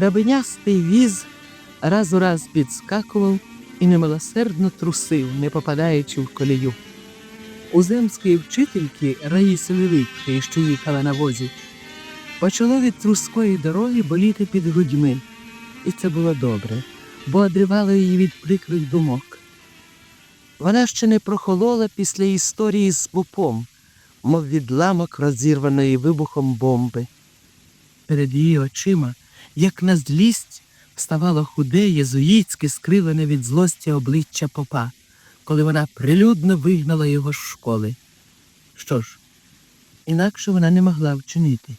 Драбинястий віз раз у раз підскакував і немилосердно трусив, не попадаючи в колію. У земської вчительки Раїси Левицької, що їхала на возі, почало від трускої дороги боліти під грудьми. І це було добре, бо одривало її від прикрих думок. Вона ще не прохолола після історії з попом, мов відламок розірваної вибухом бомби. Перед її очима, як на злість, вставало худе, єзуїцьке, скривлене від злості обличчя попа, коли вона прилюдно вигнала його з школи. Що ж, інакше вона не могла вчинити.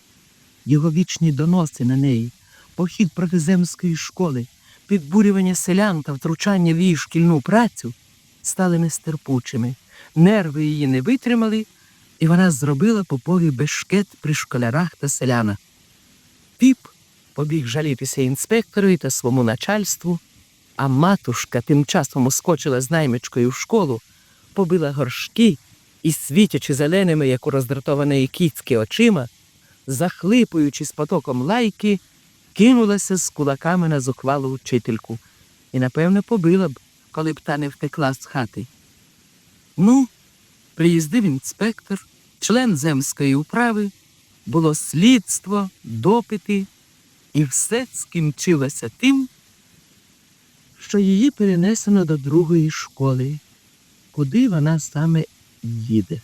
Його вічні доноси на неї, похід проти земської школи, підбурювання селян та втручання в її шкільну працю стали нестерпучими. Нерви її не витримали, і вона зробила попові бешкет при школярах та селянах. Піп побіг жалітися інспектору та своєму начальству, а матушка тим часом ускочила з наймичкою в школу, побила горшки і, світячи зеленими, як у роздратованої кіцьки очима, захлипуючи потоком лайки, кинулася з кулаками на зухвалу учительку і, напевне, побила б, коли б та не втекла з хати. Ну, приїздив інспектор, член земської управи, було слідство, допити, і все скінчилося тим, що її перенесено до другої школи, куди вона саме їде.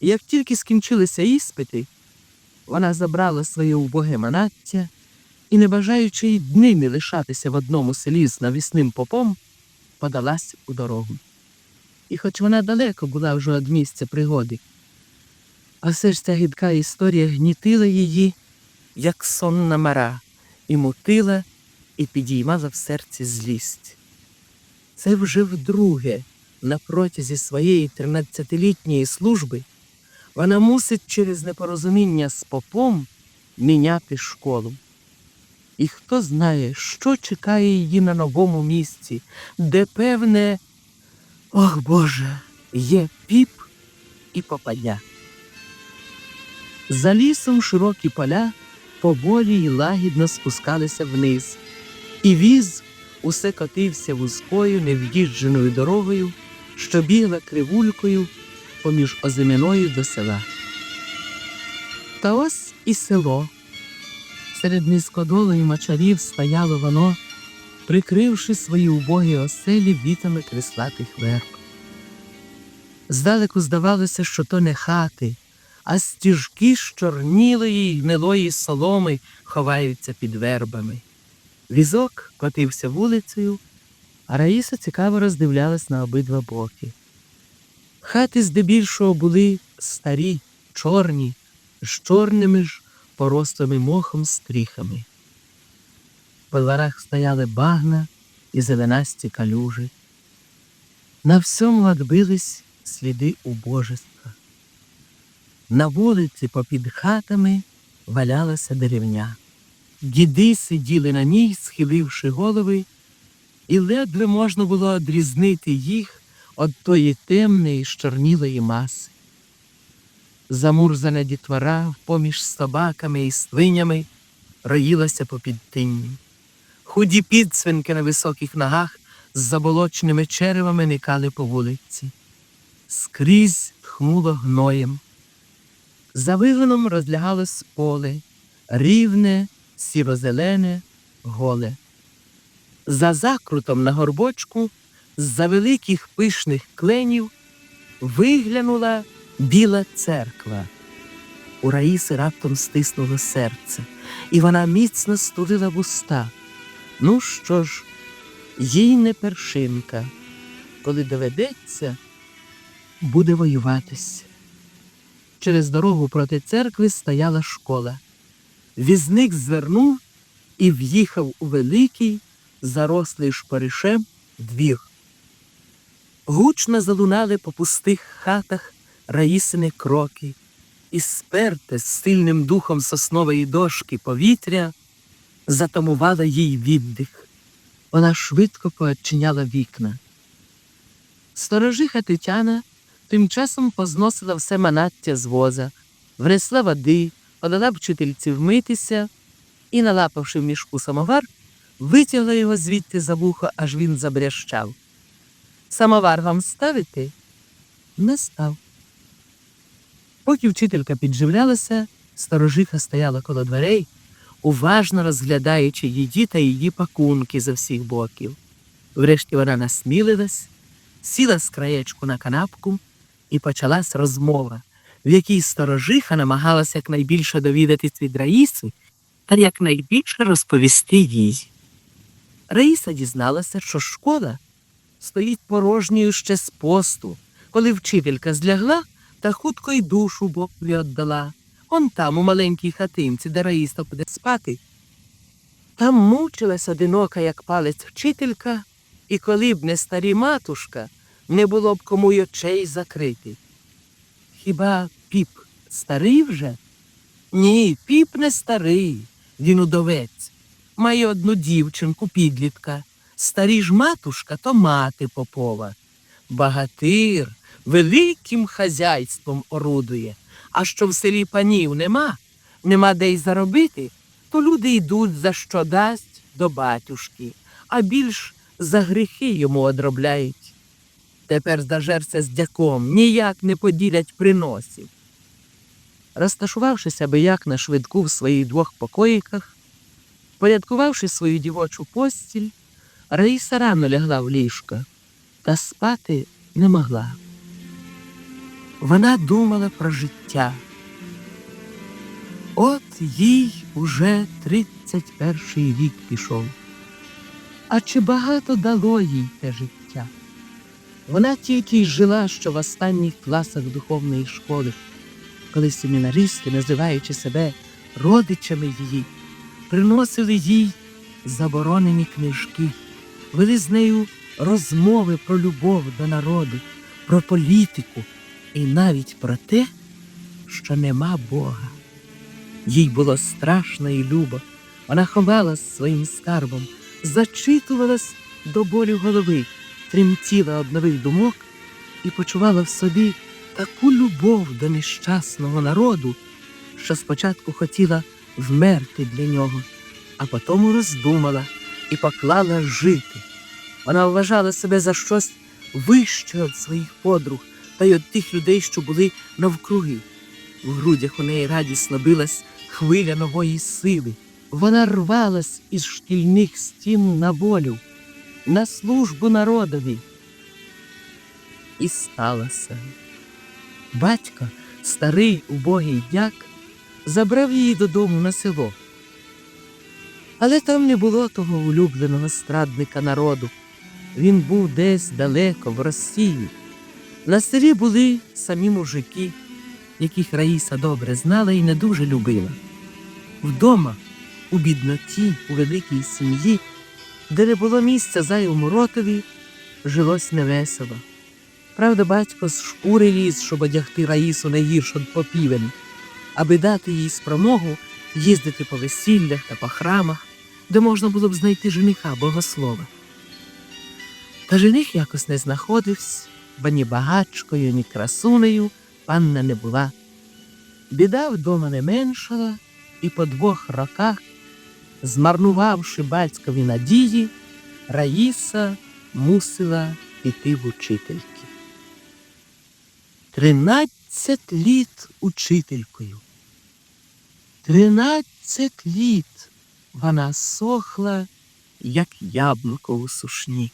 Як тільки скінчилися іспити, вона забрала своє убоге манаття і, не бажаючи й днини лишатися в одному селі з навісним попом, подалась у дорогу. І хоч вона далеко була вже від місця пригоди, а все ж ця гидка історія гнітила її, як сонна мара, і мутила, і підіймала в серці злість. Це вже вдруге, на протязі своєї тринадцятилітньої служби, вона мусить через непорозуміння з попом міняти школу. І хто знає, що чекає її на новому місці, де, певне, ох Боже, є піп і попадя. За лісом широкі поля поволі й лагідно спускалися вниз, і віз усе котився вузькою нев'їждженою дорогою, що бігла кривулькою поміж озимяною до села. Та ось і село. Серед низькодолої мачарів стояло воно, прикривши свої убогі оселі вітами крислатих верб. Здалеку здавалося, що то не хати, а стіжки з чорнілої й гнилої соломи ховаються під вербами. Візок котився вулицею, а Раїса цікаво роздивлялась на обидва боки. Хати здебільшого були старі, чорні, з чорними ж порослими мохом стріхами. По дворах стояли багна і зеленасті калюжі. На всьому отбились сліди убожества. На вулиці попід хатами валялася деревня. Діди сиділи на ній, схиливши голови, і ледве можна було одрізнити їх від тої темної щорнілої маси. Замурзана дітвора поміж собаками і свинями роїлася по підтинні. Худі підсвинки на високих ногах з заболоченими черевами никали по вулиці. Скрізь тхнуло гноєм. За вигоном розлягалось поле, рівне, сіро-зелене, голе. За закрутом на горбочку з-за великих пишних кленів виглянула біла церква. У Раїси раптом стиснуло серце, і вона міцно стулила вуста. Ну що ж, їй не першинка. Коли доведеться, буде воюватись. Через дорогу проти церкви стояла школа. Візник звернув і в'їхав у великий, зарослий шпаришем двір. Гучно залунали по пустих хатах Раїсини кроки, і сперте з сильним духом соснової дошки повітря затамувала їй віддих. Вона швидко поочиняла вікна. Сторожиха Тетяна тим часом позносила все манаття з воза, внесла води, подала вчительці вмитися і, налапавши в мішку самовар, витягла його звідти за вухо, аж він забрящав. Самовар вам ставити? Не став. Поки вчителька підживлялася, сторожиха стояла коло дверей, уважно розглядаючи її та її пакунки за всіх боків. Врешті вона насмілилась, сіла з краєчку на канапку і почалась розмова, в якій сторожиха намагалася якнайбільше довідатись від Раїси та якнайбільше розповісти їй. Раїса дізналася, що школа стоїть порожньою ще з посту, коли вчителька злягла та хутко й душу Богові віддала. Он там, у маленькій хатинці, де Раїса буде спати. Там мучилась одинока, як палець вчителька, і коли б не старі матушка, не було б кому й очей закрити. Хіба піп старий вже? Ні, піп не старий, він удовець. Має одну дівчинку, підлітка. Старі ж матушка то мати попова. Багатир великим хазяйством орудує. А що в селі панів нема, нема де й заробити, то люди йдуть за що дасть до батюшки, а більш за гріхи йому одробляють. Тепер здажерся з дяком, ніяк не поділять приносів. Розташувавшися би як на швидку в своїх двох покоїках, порядкувавши свою дівочу постіль, Раїса рано лягла в ліжко, та спати не могла. Вона думала про життя. От їй уже 31 рік пішов. А чи багато дало їй те життя? Вона тільки й жила, що в останніх класах духовної школи, коли семінаристи, називаючи себе родичами її, приносили їй заборонені книжки, вели з нею розмови про любов до народу, про політику і навіть про те, що нема Бога. Їй було страшно і любо. Вона ховалась своїм скарбом, зачитувалась до болю голови, тремтіла од нових думок і почувала в собі таку любов до нещасного народу, що спочатку хотіла вмерти для нього, а потім роздумала і поклала жити. Вона вважала себе за щось вище від своїх подруг та й від тих людей, що були навкруги. В грудях у неї радісно билась хвиля нової сили. Вона рвалась із шкільних стін на волю, на службу народові. І сталося. Батько, старий убогий дяк, забрав її додому на село. Але там не було того улюбленого страдника народу. Він був десь далеко, в Росії. На селі були самі мужики, яких Раїса добре знала і не дуже любила. Вдома, у бідноті, у великій сім'ї, де не було місця зайвому ротові, жилось невесело. Правда, батько з шкури ліз, щоб одягти Раїсу не гірш попівен, аби дати їй спромогу їздити по весіллях та по храмах, де можна було б знайти жениха богослова. Та жених якось не знаходився, бо ні багачкою, ні красунею панна не була. Біда вдома не меншала, і по двох роках, змарнувавши батькові надії, Раїса мусила піти в учительки. Тринадцять літ учителькою. Тринадцять літ вона сохла, як яблуко у сушні.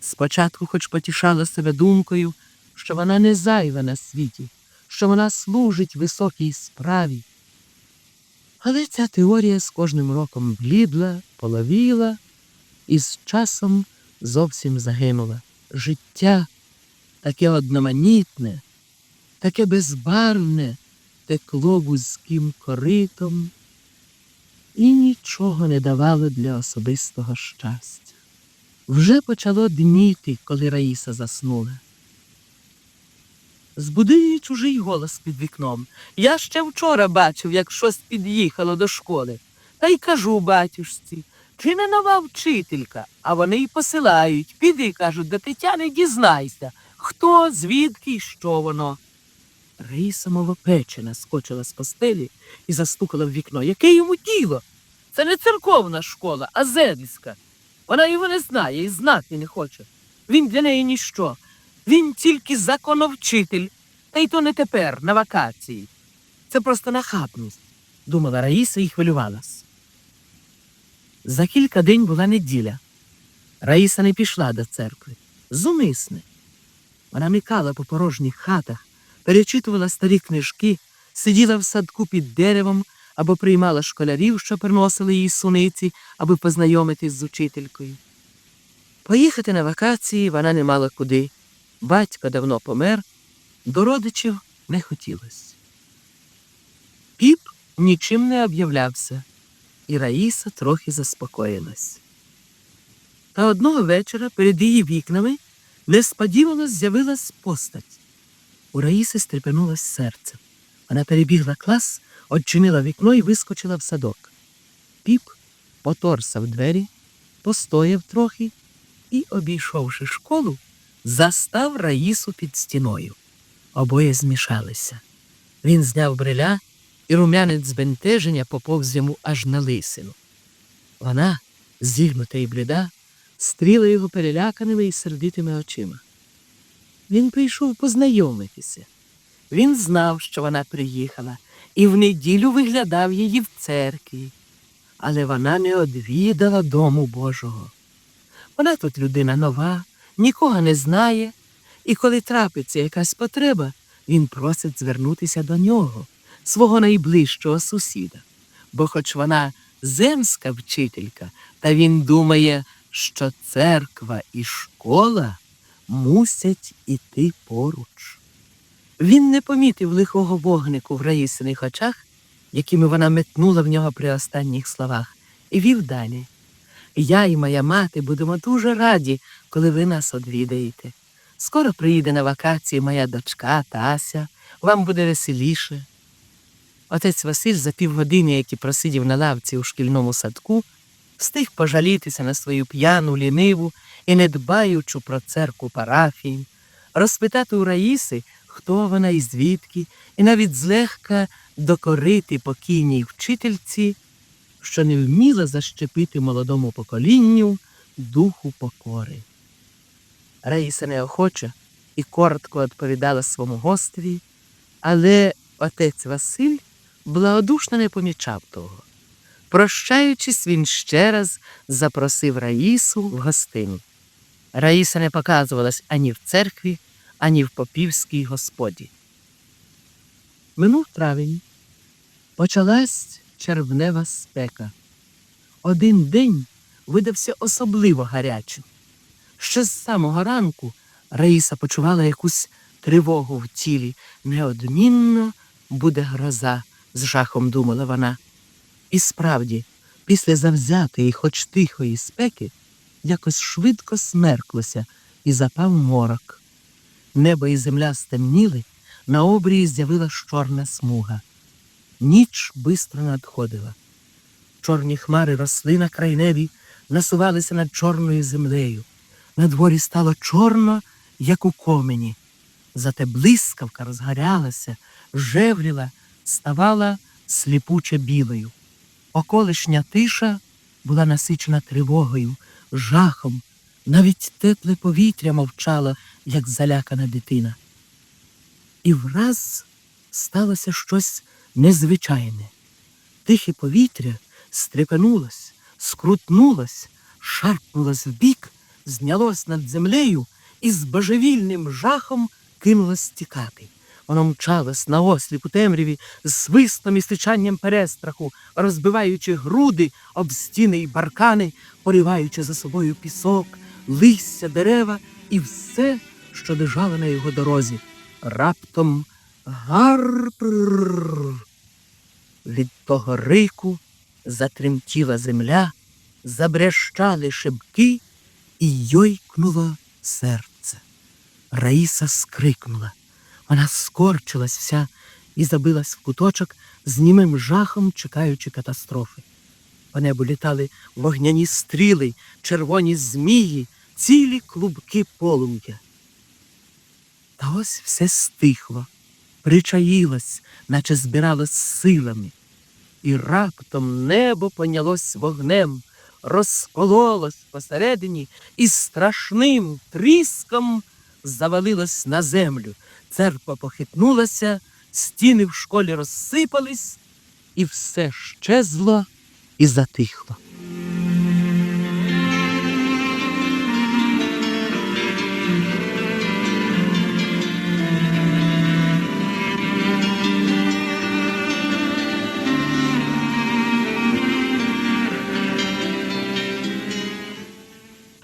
Спочатку хоч потішала себе думкою, що вона не зайва на світі, що вона служить високій справі. Але ця теорія з кожним роком блідла, половіла і з часом зовсім загинула. Життя таке одноманітне, таке безбарвне текло вузьким коритом і нічого не давало для особистого щастя. Вже почало дніти, коли Раїса заснула. Збудив чужий голос під вікном. Я ще вчора бачив, як щось під'їхало до школи. Та й кажу батюшці, чи не нова вчителька, а вони й посилають. Піди, кажуть, до Тетяни дізнайся, хто, звідки й що воно. Раїса мовопечена скочила з постелі і застукала в вікно. Яке йому діло? Це не церковна школа, а зельська. Вона його не знає і знати не хоче. Він для неї ніщо. Він тільки законовчитель, та й то не тепер, на вакації. Це просто нахабність, думала Раїса і хвилювалась. За кілька день була неділя. Раїса не пішла до церкви. Зумисне. Вона микала по порожніх хатах, перечитувала старі книжки, сиділа в садку під деревом або приймала школярів, що приносили їй суниці, аби познайомитись з учителькою. Поїхати на вакації вона не мала куди. Батько давно помер, до родичів не хотілося. Піп нічим не об'являвся, і Раїса трохи заспокоїлась. Та одного вечора перед її вікнами несподівано з'явилась постать. У Раїси стрепенулось серце. Вона перебігла клас, odчинила вікно і вискочила в садок. Піп поторсав двері, постояв трохи і, обійшовши школу, застав Раїсу під стіною. Обоє змішалися. Він зняв бриля, і рум'янець збентеження поповз йому аж на лисину. Вона, зігнута і бліда, стріла його переляканими і сердитими очима. Він прийшов познайомитися. Він знав, що вона приїхала, і в неділю виглядав її в церкві. Але вона не одвідала дому Божого. Вона тут людина нова, нікого не знає, і коли трапиться якась потреба, він просить звернутися до нього, свого найближчого сусіда. Бо, хоч вона земська вчителька, та він думає, що церква і школа мусять іти поруч. Він не помітив лихого вогнику в Раїсиних очах, якими вона метнула в нього при останніх словах, і вів далі. Я і моя мати будемо дуже раді, коли ви нас одвідаєте. Скоро приїде на вакації моя дочка Тася, вам буде веселіше. Отець Василь за півгодини, які просидів на лавці у шкільному садку, встиг пожалітися на свою п'яну, ліниву і недбаючу про церкву парафії, розпитати у Раїси, хто вона і звідки, і навіть злегка докорити покійній вчительці, що не вміла защепити молодому поколінню духу покори. Раїса неохоче і коротко відповідала своєму гостеві, але отець Василь благодушно не помічав того. Прощаючись, він ще раз запросив Раїсу в гостину. Раїса не показувалась ані в церкві, ані в попівській господі. Минув травень. Почалась червнева спека. Один день видався особливо гарячим. Ще з самого ранку Раїса почувала якусь тривогу в тілі. Неодмінно буде гроза, з жахом думала вона. І справді, після завзятої, хоч тихої спеки, якось швидко смерклося і запав морок. Небо і земля стемніли, на обрії з'явилась чорна смуга. Ніч бистро надходила. Чорні хмари росли на край небі, насувалися над чорною землею. На дворі стало чорно, як у комені. Зате блискавка розгорялася, жевріла, ставала сліпуче білою. Околишня тиша була насичена тривогою, жахом, навіть тепле повітря мовчало, як залякана дитина. І враз сталося щось незвичайне. Тихе повітря стрепенулось, скрутнулось, шарпнулось вбік, знялось над землею і з божевільним жахом кинулось тікати. Воно мчалось на осліп у темряві з свистом і стичанням перестраху, розбиваючи груди об стіни й баркани, пориваючи за собою пісок, листя, дерева і все, що лежало на його дорозі. Раптом гарпр. Від того рику затремтіла земля, забрещали шибки і йойкнуло серце. Раїса скрикнула. Вона скорчилась вся і забилась в куточок з німим жахом, чекаючи катастрофи. По небу літали вогняні стріли, червоні змії, цілі клубки полум'я. Та ось все стихло, причаїлось, наче збиралось силами. І раптом небо понялось вогнем, розкололось посередині і страшним тріском завалилось на землю. Церква похитнулася, стіни в школі розсипались, і все щезло і затихло.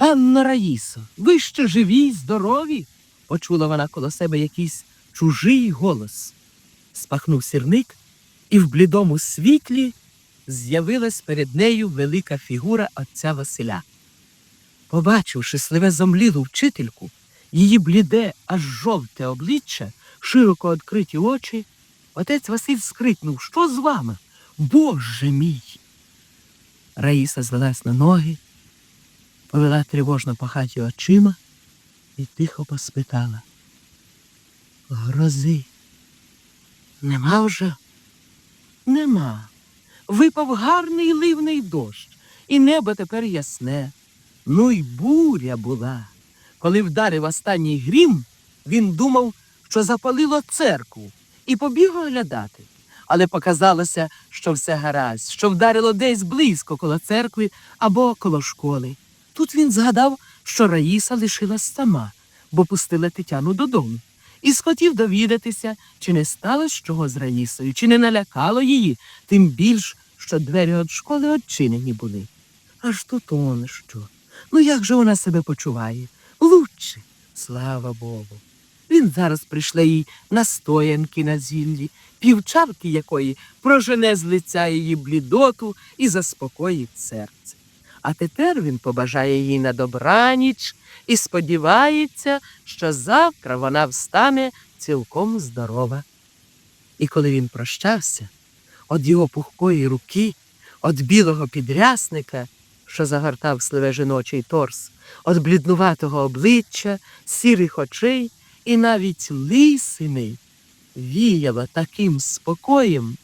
Анна Раїсо, ви ще живі, здорові? почула вона коло себе якийсь чужий голос. Спахнув сірник, і в блідому світлі з'явилась перед нею велика фігура отця Василя. Побачивши сливе зомлілу вчительку, її бліде, аж жовте обличчя, широко відкриті очі, отець Василь скрикнув Що з вами? Боже мій. Раїса звелась на ноги, повела тривожно по хаті очима і тихо поспитала. Грози. Нема вже? Нема. Випав гарний ливний дощ, і небо тепер ясне. Ну й буря була. Коли вдарив останній грім, він думав, що запалило церкву, і побіг оглядати. Але показалося, що все гаразд, що вдарило десь близько коло церкви або коло школи. Тут він згадав, що Раїса лишилась сама, бо пустила Тетяну додому, і схотів довідатися, чи не сталося чого з Раїсою, чи не налякало її, тим більш, що двері від школи odчинені були. Аж тут он що. Ну як же вона себе почуває? Лучше, слава Богу. Він зараз прийшле їй настоянки на зіллі, півчарки якої прожене з лиця її блідоту і заспокоїть серце. А тепер він побажає їй на добраніч і сподівається, що завтра вона встане цілком здорова. І коли він прощався, від його пухкої руки, від білого підрясника, що загортав сливе жіночий торс, від бліднуватого обличчя, сірих очей і навіть лисини віяло таким спокоєм,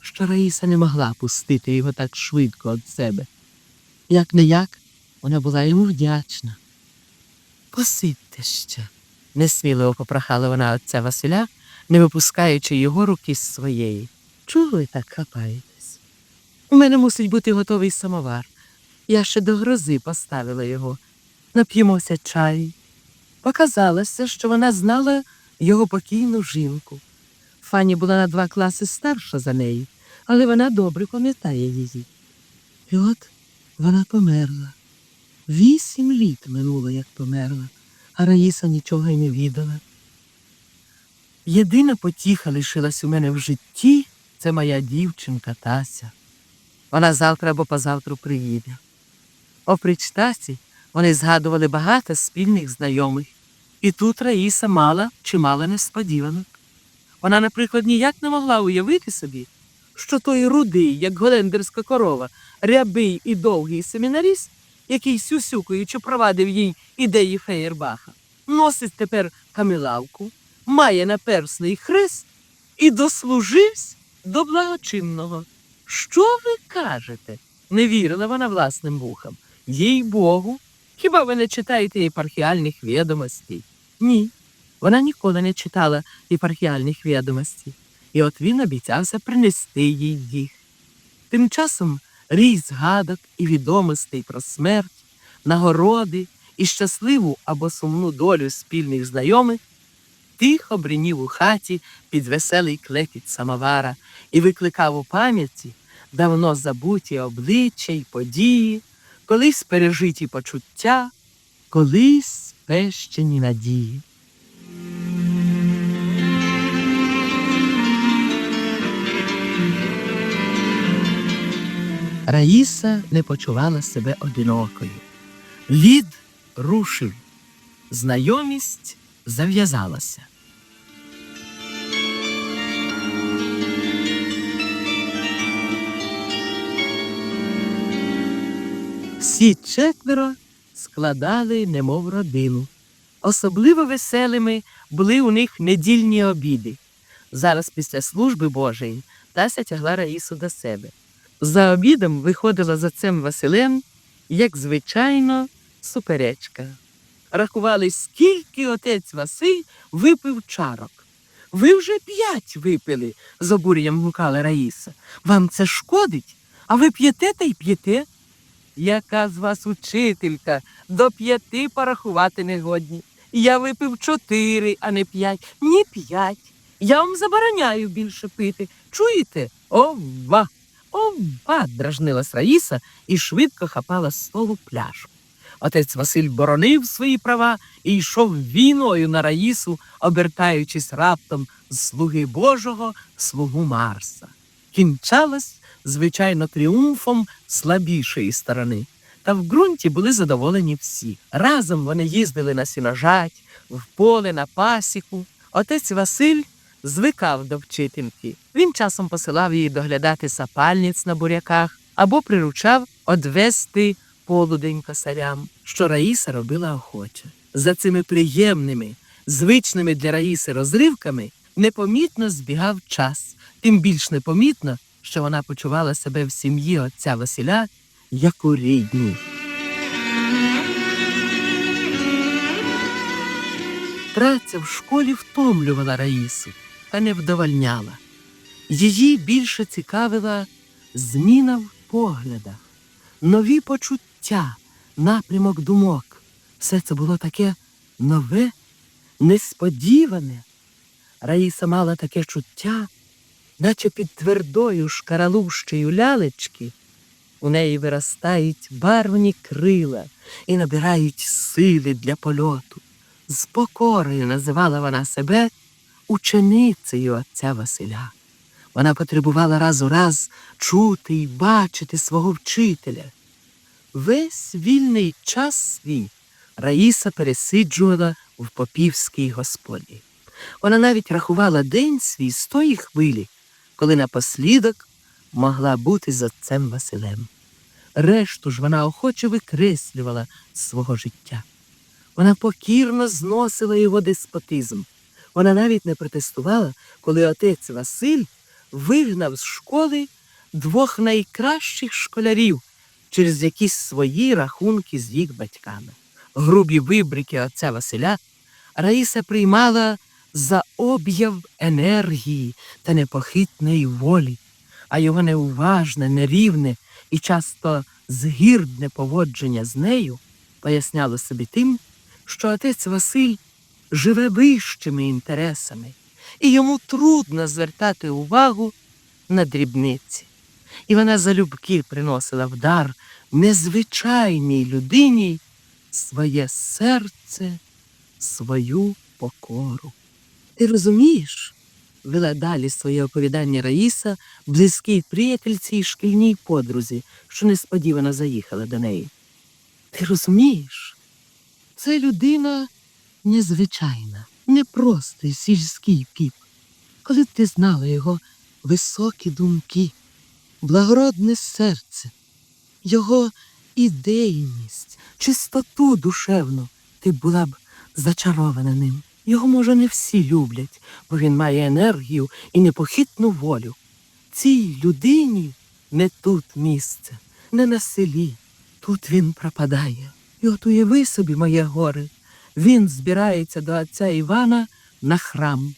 що Раїса не могла пустити його так швидко від себе. Як не як, вона була йому вдячна. Посидьте ще, несміливо попрохала вона отця Василя, не випускаючи його руки з своєї. Чого ви так хапаєтесь? У мене мусить бути готовий самовар. Я ще до грози поставила його. Нап'ємося чаю. Показалося, що вона знала його покійну жінку. Фані була на два класи старша за неї, але вона добре пам'ятає її. І от вона померла. Вісім літ минуло, як померла, а Раїса нічого й не відала. Єдина потіха лишилась у мене в житті це моя дівчинка Тася. Вона завтра або позавтра приїде. Опріч Тасі вони згадували багато спільних знайомих, і тут Раїса мала чимало несподіванок. Вона, наприклад, ніяк не могла уявити собі, що той рудий, як голендерська корова, рябий і довгий семінаріст, який сюсюкаючи провадив їй ідеї Феєрбаха, носить тепер камілавку, має наперсний хрест і дослужився до благочинного. Що ви кажете? не вірила вона власним вухам. Їй Богу, хіба ви не читаєте єпархіальних відомостей? Ні, вона ніколи не читала єпархіальних відомостей, і от він обіцявся принести їй їх. Тим часом рій згадок і відомостей про смерть, нагороди і щасливу або сумну долю спільних знайомих тихо бринів у хаті під веселий клекіт самовара і викликав у пам'яті давно забуті обличчя й події, колись пережиті почуття, колись пещені надії. Раїса не почувала себе одинокою. Лід рушив, знайомість зав'язалася. Всі четверо складали немов родину. Особливо веселими були у них недільні обіди. Зараз після служби Божої Тася тягла Раїсу до себе. За обідом виходила за цим Василем, як звичайно, суперечка. Рахували, скільки отець Василь випив чарок. Ви вже п'ять випили, з обуренням гукала Раїса. Вам це шкодить, а ви п'єте та й п'єте. Яка з вас учителька, до п'яти порахувати не годні. Я випив чотири, а не п'ять. Ні п'ять. Я вам забороняю більше пити. Чуєте? Ова! Ова! дражнилась Раїса і швидко хапала з столу пляшку. Отець Василь боронив свої права і йшов війною на Раїсу, обертаючись раптом з слуги Божого слугу Марса. Кінчалось, звичайно, тріумфом слабішої сторони. Та в ґрунті були задоволені всі. Разом вони їздили на сіножать, в поле, на пасіку. Отець Василь звикав до вчительки. Він часом посилав її доглядати сапальниць на буряках або приручав одвести полудень косарям, що Раїса робила охоче. За цими приємними, звичними для Раїси розривками непомітно збігав час, тим більш непомітно, що вона почувала себе в сім'ї отця Василя як у рідній. Праця в школі втомлювала Раїсу та не вдовольняла. Її більше цікавила зміна в поглядах, нові почуття, напрямок думок. Все це було таке нове, несподіване. Раїса мала таке чуття, наче під твердою шкаралущею лялечки у неї виростають барвні крила і набирають сили для польоту. З покорою називала вона себе ученицею отця Василя. Вона потребувала раз у раз чути і бачити свого вчителя. Весь вільний час свій Раїса пересиджувала в попівській господі. Вона навіть рахувала день свій з тої хвилі, коли напослідок могла бути з отцем Василем. Решту ж вона охоче викреслювала з свого життя. Вона покірно зносила його деспотизм. Вона навіть не протестувала, коли отець Василь вигнав з школи двох найкращих школярів через якісь свої рахунки з їх батьками. Грубі вибрики отця Василя Раїса приймала за об'яв енергії та непохитної волі, а його неуважне, нерівне і часто згірдне поводження з нею поясняло собі тим, що отець Василь живе вищими інтересами, і йому трудно звертати увагу на дрібниці. І вона залюбки приносила в дар незвичайній людині своє серце, свою покору. Ти розумієш? вела далі своє оповідання Раїса близькій приятельці й шкільній подрузі, що несподівано заїхала до неї. Ти розумієш? Це людина незвичайна, непростий сільський піп. Коли б ти знала його високі думки, благородне серце, його ідейність, чистоту душевну, ти була б зачарована ним. Його, може, не всі люблять, бо він має енергію і непохитну волю. Цій людині не тут місце, не на селі. Тут він пропадає. І от уяви собі, моє горе, він збирається до отця Івана на храм.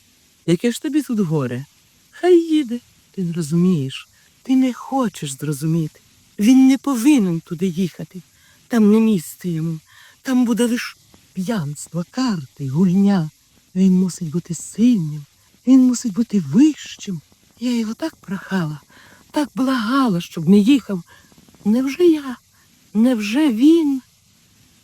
Яке ж тобі тут горе? Хай їде. Ти не розумієш, ти не хочеш зрозуміти. Він не повинен туди їхати. Там не місце йому. Там буде лише п'янство, карти, гульня. Він мусить бути сильним, він мусить бути вищим. Я його так прохала, так благала, щоб не їхав. Невже я? Невже він?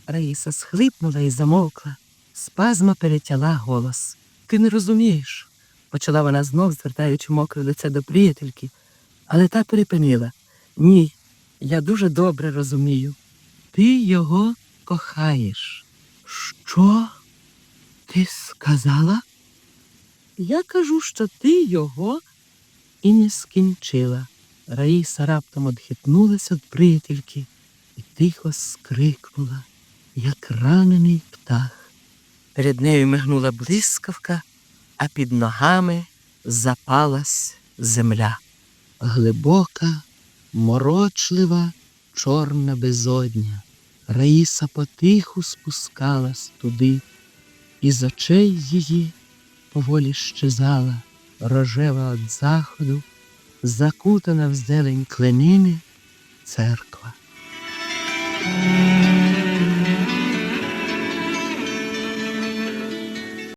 Раїса схлипнула і замовкла. Спазма перетяла голос. Ти не розумієш, почала вона знов, звертаючи мокре лице до приятельки, але та перепинила. Ні, я дуже добре розумію. Ти його кохаєш. Що? Ти сказала? Я кажу, що ти його і не скінчила. Раїса раптом одхитнулася від приятельки і тихо скрикнула, як ранений птах. Перед нею мигнула блискавка, а під ногами запалась земля. Глибока, морочлива, чорна безодня. Раїса потиху спускалась туди, і з очей її поволі щезала рожева від заходу, закутана в зелень кленини церква.